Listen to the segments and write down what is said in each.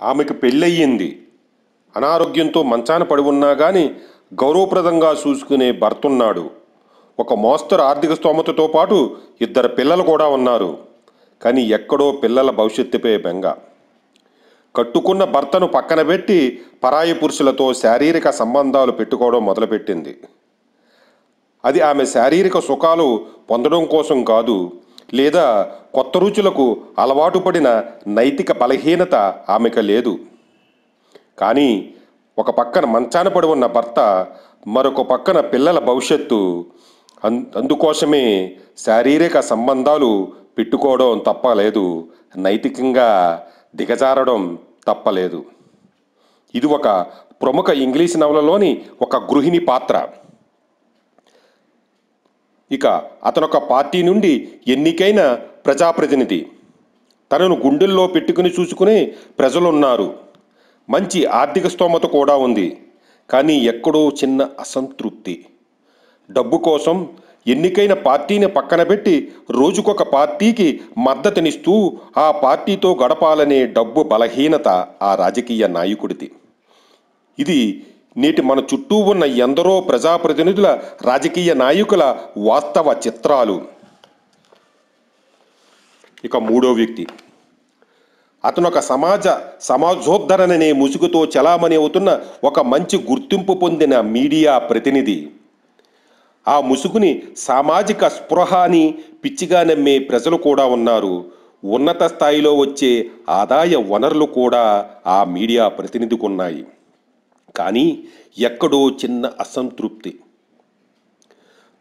ఆమెకు పెళ్ళయ్యింది. అనారోగ్యంతో మంచాన పడి ఉన్నా కానీ గౌరవప్రదంగా చూసుకునే భర్తున్నాడు. ఒక మోస్తరు ఆర్థిక స్తోమతతో పాటు ఇద్దరు పిల్లలు కూడా ఉన్నారు. కానీ ఎక్కడో పిల్లల భవిష్యత్తుపై బెంగ. కట్టుకున్న భర్తను పక్కన పెట్టి పరాయి పురుషులతో శారీరక సంబంధాలు పెట్టుకోవడం మొదలుపెట్టింది. అది ఆమె శారీరక సుఖాలు పొందడం కోసం కాదు లేదా కొత్త రుచులకు అలవాటు పడిన నైతిక బలహీనత ఆమెకు లేదు. కానీ ఒక పక్కన మంచాన పడి ఉన్న భర్త మరొక పక్కన పిల్లల భవిష్యత్తు. అన్ అందుకోసమే శారీరక సంబంధాలు పెట్టుకోవడం తప్పలేదు. నైతికంగా దిగజారడం తప్పలేదు. ఇది ఒక ప్రముఖ ఇంగ్లీష్ నవలలోని ఒక గృహిణి పాత్ర. ఇక అతనొక పార్టీ నుండి ఎన్నికైన ప్రజాప్రతినిధి. తనను గుండెల్లో పెట్టుకుని చూసుకునే ప్రజలున్నారు. మంచి ఆర్థిక స్తోమత కూడా ఉంది. కానీ ఎక్కడో చిన్న అసంతృప్తి. డబ్బు కోసం ఎన్నికైన పార్టీని పక్కన పెట్టి రోజుకొక పార్టీకి మద్దతునిస్తూ ఆ పార్టీతో గడపాలనే డబ్బు బలహీనత ఆ రాజకీయ నాయకుడిది. ఇది నేటి మన చుట్టూ ఉన్న ఎందరో ప్రజాప్రతినిధుల రాజకీయ నాయకుల వాస్తవ చిత్రాలు. ఇక మూడో వ్యక్తి. అతను ఒక సమాజ సమాజోద్ధరణనే ముసుగుతో చలామణి అవుతున్న ఒక మంచి గుర్తింపు పొందిన మీడియా ప్రతినిధి. ఆ ముసుగుని సామాజిక స్పృహ అని పిచ్చిగా నమ్మే ప్రజలు కూడా ఉన్నారు. ఉన్నత స్థాయిలో వచ్చే ఆదాయ వనరులు కూడా ఆ మీడియా ప్రతినిధికి ఉన్నాయి కానీ ఎక్కడో చిన్న అసంతృప్తి.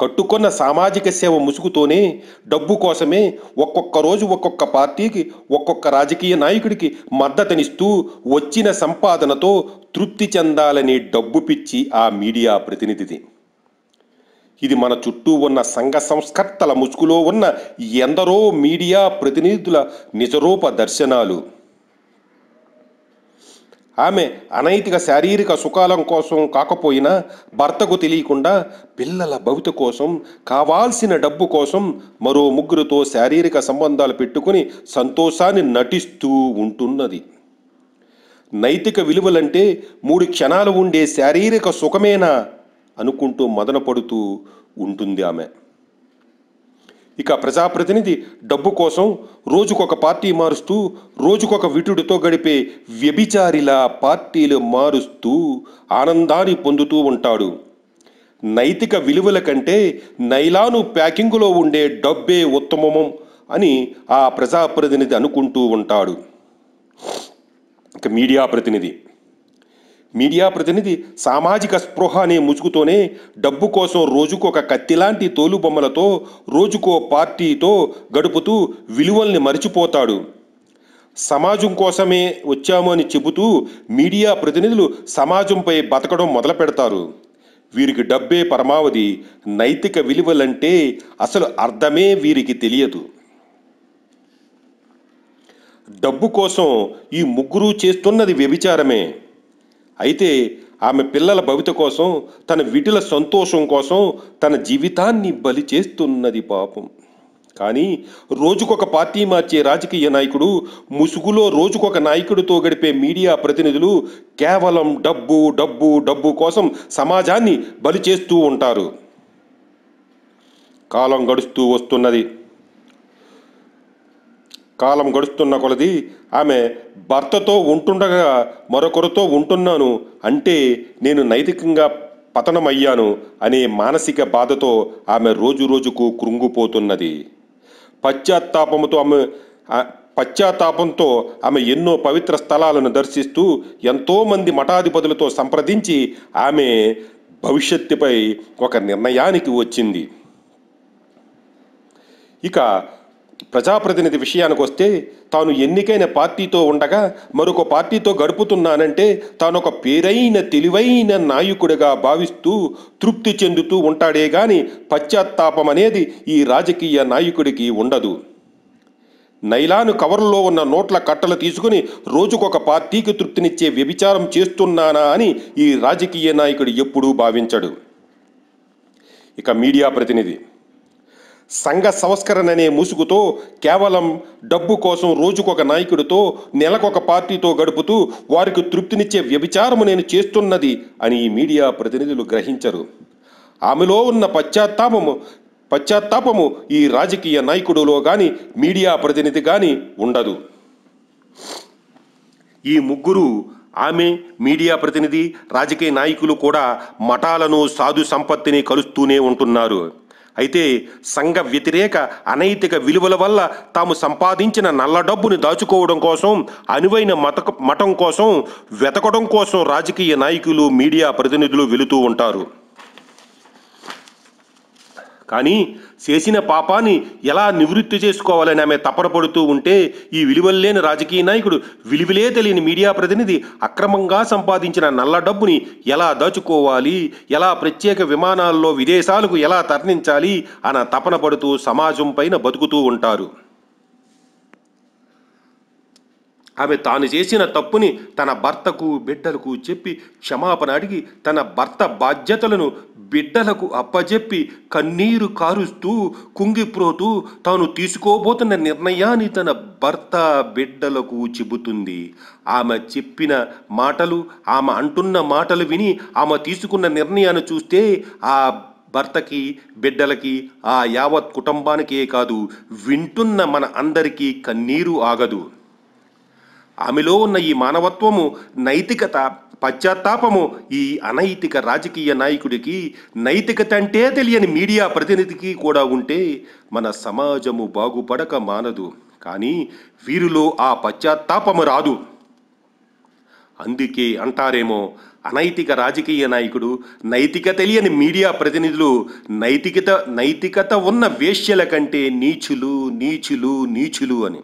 కట్టుకున్న సామాజిక సేవ ముసుగుతోనే డబ్బు కోసమే ఒక్కొక్క రోజు ఒక్కొక్క పార్టీకి ఒక్కొక్క రాజకీయ నాయకుడికి మద్దతునిస్తూ వచ్చిన సంపాదనతో తృప్తి చెందాలనే డబ్బు పిచ్చి ఆ మీడియా ప్రతినిధిది. ఇది మన చుట్టూ ఉన్న సంఘ సంస్కర్తల ముసుగులో ఉన్న ఎందరో మీడియా ప్రతినిధుల నిజరూప దర్శనాలు. ఆమె అనైతిక శారీరక సుఖాలం కోసం కాకపోయినా భర్తకు తెలియకుండా పిల్లల భవిత కోసం కావాల్సిన డబ్బు కోసం మరో ముగ్గురితో శారీరక సంబంధాలు పెట్టుకుని సంతోషాన్ని నటిస్తూ ఉంటున్నది. నైతిక విలువలంటే మూడు క్షణాలు ఉండే శారీరక సుఖమేనా అనుకుంటూ మదనపడుతూ ఉంటుంది ఆమె. ఇక ప్రజాప్రతినిధి డబ్బు కోసం రోజుకొక పార్టీ మారుస్తూ రోజుకొక విటుడితో గడిపే వ్యభిచారిలా పార్టీలు మారుస్తూ ఆనందాన్ని పొందుతూ ఉంటాడు. నైతిక విలువల కంటే నైలాను ప్యాకింగులో ఉండే డబ్బే ఉత్తమం అని ఆ ప్రజాప్రతినిధి అనుకుంటూ ఉంటాడు. ఇక మీడియా ప్రతినిధి మీడియా ప్రతినిధి సామాజిక స్పృహ అనే ముసుగుతోనే డబ్బు కోసం రోజుకొక కత్తిలాంటి తోలుబొమ్మలతో రోజుకో పార్టీతో గడుపుతూ విలువల్ని మరిచిపోతాడు. సమాజం కోసమే వచ్చాము అని చెబుతూ మీడియా ప్రతినిధులు సమాజంపై బతకడం మొదలు పెడతారు వీరికి డబ్బే పరమావధి నైతిక విలువలంటే అసలు అర్థమే వీరికి తెలియదు. డబ్బు కోసం ఈ ముగ్గురు చేస్తున్నది వ్యభిచారమే. అయితే ఆమె పిల్లల భవిత కోసం తన విటుల సంతోషం కోసం తన జీవితాన్ని బలి చేస్తున్నది పాపం. కానీ రోజుకొక పార్టీ మార్చే రాజకీయ నాయకుడు ముసుగులో రోజుకొక నాయకుడితో గడిపే మీడియా ప్రతినిధులు కేవలం డబ్బు డబ్బు డబ్బు కోసం సమాజాన్ని బలి చేస్తూ ఉంటారు. కాలం గడుస్తూ వస్తున్నది. కాలం గడుస్తున్న కొలది ఆమె భర్తతో ఉంటుండగా మరొకరితో ఉంటున్నాను అంటే నేను నైతికంగా పతనమయ్యాను అనే మానసిక బాధతో ఆమె రోజు రోజుకు కృంగిపోతున్నది. పశ్చాత్తాపముతో ఆమె పశ్చాత్తాపంతో ఆమె ఎన్నో పవిత్ర స్థలాలను దర్శిస్తూ ఎంతోమంది మఠాధిపతులతో సంప్రదించి ఆమె భవిష్యత్తుపై ఒక నిర్ణయానికి వచ్చింది. ఇక ప్రజాప్రతినిధి విషయానికి వస్తే తాను ఎన్నికైన పార్టీతో ఉండగా మరొక పార్టీతో గడుపుతున్నానంటే తాను ఒక పేరైన తెలివైన నాయకుడిగా భావిస్తూ తృప్తి చెందుతూ ఉంటాడే గాని పశ్చాత్తాపం అనేది ఈ రాజకీయ నాయకుడికి ఉండదు. నైలాను కవర్లో ఉన్న నోట్ల కట్టలు తీసుకుని రోజుకొక పార్టీకి తృప్తినిచ్చే వ్యభిచారం చేస్తున్నానా అని ఈ రాజకీయ నాయకుడు ఎప్పుడూ భావించడు. ఇక మీడియా ప్రతినిధి సంఘ సంస్కరణనే ముసుగుతో కేవలం డబ్బు కోసం రోజుకొక నాయకుడితో నెలకొక పార్టీతో గడుపుతూ వారికి తృప్తినిచ్చే వ్యభిచారము నేను చేస్తున్నది అని ఈ మీడియా ప్రతినిధులు గ్రహించరు. ఆమెలో ఉన్న పశ్చాత్తాపము పశ్చాత్తాపము ఈ రాజకీయ నాయకుడిలో కానీ మీడియా ప్రతినిధి కానీ ఉండదు. ఈ ముగ్గురు ఆమె మీడియా ప్రతినిధి రాజకీయ నాయకులు కూడా మఠాలను సాధు సంపత్తిని కలుస్తూనే ఉంటున్నారు. అయితే సంఘ వ్యతిరేక అనైతిక విలువల వల్ల తాము సంపాదించిన నల్ల డబ్బుని దాచుకోవడం కోసం అనువైన మత మఠం కోసం వెతకడం కోసం రాజకీయ నాయకులు మీడియా ప్రతినిధులు వెళుతూ ఉంటారు. కానీ చేసిన పాపాన్ని ఎలా నివృత్తి చేసుకోవాలని ఆమె తపనపడుతూ ఉంటే ఈ విలువల్లేని రాజకీయ నాయకుడు విలువలే తెలియని మీడియా ప్రతినిధి అక్రమంగా సంపాదించిన నల్ల డబ్బుని ఎలా దాచుకోవాలి ఎలా ప్రత్యేక విమానాల్లో విదేశాలకు ఎలా తరలించాలి అన్న తపన పడుతూ సమాజం పైన బతుకుతూ ఉంటారు. ఆమె తాను చేసిన తప్పుని తన భర్తకు బిడ్డలకు చెప్పి క్షమాపణ అడిగి తన భర్త బాధ్యతలను బిడ్డలకు అప్పజెప్పి కన్నీరు కారుస్తూ కుంగిప్రోతూ తాను తీసుకోబోతున్న నిర్ణయాన్ని తన భర్త బిడ్డలకు చెబుతుంది. ఆమె చెప్పిన మాటలు ఆమె అంటున్న మాటలు విని ఆమె తీసుకున్న నిర్ణయాన్ని చూస్తే ఆ భర్తకి బిడ్డలకి ఆ యావత్ కుటుంబానికే కాదు వింటున్న మన అందరికీ కన్నీరు ఆగదు. ఆమెలో ఉన్న ఈ మానవత్వము నైతికత పశ్చాత్తాపము ఈ అనైతిక రాజకీయ నాయకుడికి నైతికత అంటే తెలియని మీడియా ప్రతినిధికి కూడా ఉంటే మన సమాజము బాగుపడక మానదు. కానీ వీరిలో ఆ పశ్చాత్తాపము రాదు. అందుకే అంటారేమో అనైతిక రాజకీయ నాయకుడు నైతిక తెలియని మీడియా ప్రతినిధులు నైతికత నైతికత ఉన్న వేష్యల కంటే నీచులు నీచులు నీచులు అని.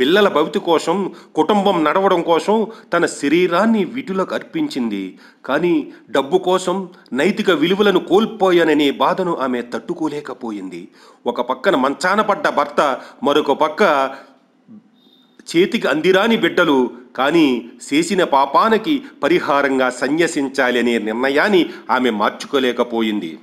పిల్లల భవితి కోసం కుటుంబం నడవడం కోసం తన శరీరాన్ని విటులకు అర్పించింది. కానీ డబ్బు కోసం నైతిక విలువలను కోల్పోయాననే బాధను ఆమె తట్టుకోలేకపోయింది. ఒక పక్కన మంచాన పడ్డ భర్త మరొక పక్క చేతికి అందిరాని బిడ్డలు కానీ చేసిన పాపానికి పరిహారంగా సన్యసించాలి అనే నిర్ణయాన్ని ఆమె మార్చుకోలేకపోయింది.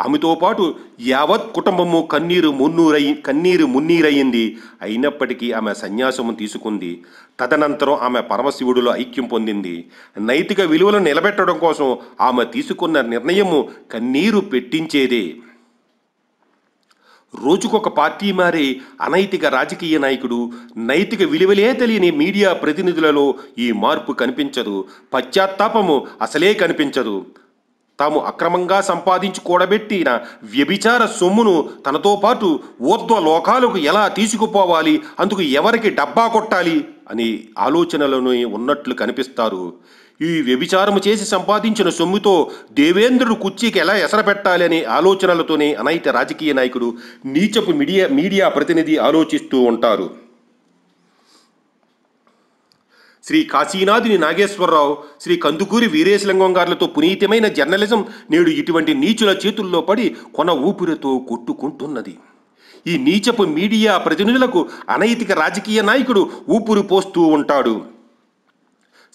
ఆమెతో పాటు యావత్ కుటుంబము కన్నీరు మున్నూరై కన్నీరు మున్నీరయ్యింది అయినప్పటికీ ఆమె సన్యాసము తీసుకుంది. తదనంతరం ఆమె పరమశివుడిలో ఐక్యం పొందింది. నైతిక విలువలను నిలబెట్టడం కోసం ఆమె తీసుకున్న నిర్ణయము కన్నీరు పెట్టించేదే. రోజుకొక పార్టీ మారే అనైతిక రాజకీయ నాయకుడు నైతిక విలువలే తెలియని మీడియా ప్రతినిధులలో ఈ మార్పు కనిపించదు. పశ్చాత్తాపము అసలే కనిపించదు. తాము అక్రమంగా సంపాదించి కూడబెట్టిన వ్యభిచార సొమ్మును తనతో పాటు ఊర్ధ్వ లోకాలకు ఎలా తీసుకుపోవాలి అందుకు ఎవరికి డబ్బా కొట్టాలి అని ఆలోచనలను ఉన్నట్లు కనిపిస్తారు. ఈ వ్యభిచారము చేసి సంపాదించిన సొమ్ముతో దేవేంద్రుడు కుర్చీకి ఎలా ఎసరపెట్టాలి అనే ఆలోచనలతోనే అనైత రాజకీయ నాయకుడు నీచపు మీడియా మీడియా ప్రతినిధి ఆలోచిస్తూ ఉంటారు. శ్రీ కాశీనాథుని నాగేశ్వరరావు శ్రీ కందుకూరి వీరేశలింగం గారులతో పునీతమైన జర్నలిజం నేడు ఇటువంటి నీచుల చేతుల్లో పడి కొన ఊపిరితో కొట్టుకుంటున్నది. ఈ నీచపు మీడియా ప్రతినిధులకు అనైతిక రాజకీయ నాయకుడు ఊపిరి పోస్తూ ఉంటాడు.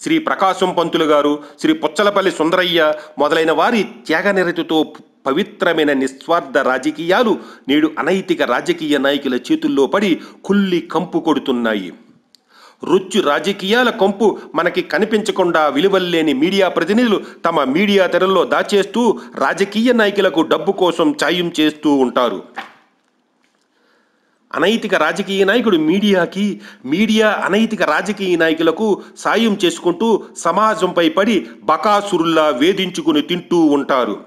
శ్రీ ప్రకాశం పంతులు గారు శ్రీ పుచ్చలపల్లి సుందరయ్య మొదలైన వారి త్యాగనిరతితో పవిత్రమైన నిస్వార్థ రాజకీయాలు నేడు అనైతిక రాజకీయ నాయకుల చేతుల్లో పడి కుల్లి కంపు కొడుతున్నాయి. రుచ్చు రాజకీయాల కొంపు మనకి కనిపించకుండా విలువల్లేని మీడియా ప్రతినిధులు తమ మీడియా తెరల్లో దాచేస్తూ రాజకీయ నాయకులకు డబ్బు కోసం ఛాయం చేస్తూ ఉంటారు. అనైతిక రాజకీయ నాయకుడు మీడియాకి మీడియా అనైతిక రాజకీయ నాయకులకు సాయం చేసుకుంటూ సమాజంపై పడి బకాసురుల్లా వేధించుకుని తింటూ ఉంటారు.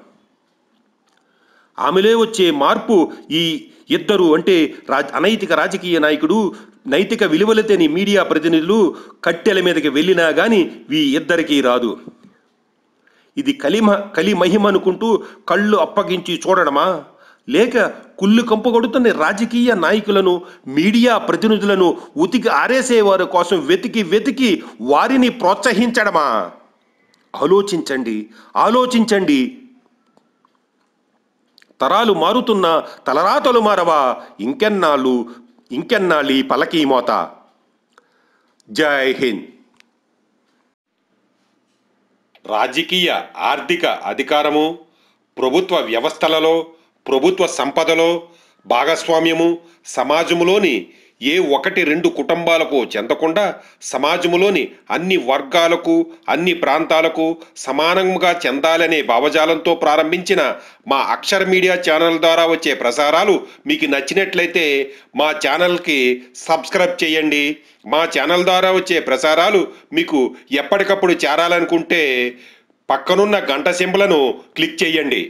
ఆమెలో వచ్చే మార్పు ఈ ఇద్దరు అంటే రాజ్ అనైతిక రాజకీయ నాయకుడు నైతిక విలువలతేని మీడియా ప్రతినిధులు కట్టెల మీదకి వెళ్ళినా కానీ వీ ఇద్దరికీ రాదు. ఇది కలిమ కలి మహిమ అనుకుంటూ కళ్ళు అప్పగించి చూడడమా? లేక కుళ్ళు కంపగొడుతున్న రాజకీయ నాయకులను మీడియా ప్రతినిధులను ఉతికి ఆరేసేవారి కోసం వెతికి వెతికి వారిని ప్రోత్సహించడమా? ఆలోచించండి ఆలోచించండి. తరాలు మారుతున్న తలరాతలు మారవా? ఇంకెన్నాళ్ళు ఇంకెన్నాళ్ళి పలకీ మోత? జై హింద్. రాజకీయ ఆర్థిక అధికారము ప్రభుత్వ వ్యవస్థలలో ప్రభుత్వ సంపదలో భాగస్వామ్యము సమాజంలోని ఏ ఒకటి రెండు కుటుంబాలకు చెందకుండా సమాజంలోని అన్ని వర్గాలకు అన్ని ప్రాంతాలకు సమానంగా చెందాలనే భావజాలంతో ప్రారంభించిన మా అక్షర మీడియా ఛానల్ ద్వారా వచ్చే ప్రసారాలు మీకు నచ్చినట్లయితే మా ఛానల్కి సబ్స్క్రైబ్ చేయండి. మా ఛానల్ ద్వారా వచ్చే ప్రసారాలు మీకు ఎప్పటికప్పుడు చేరాలనుకుంటే పక్కనున్న గంట సింబలను క్లిక్ చేయండి.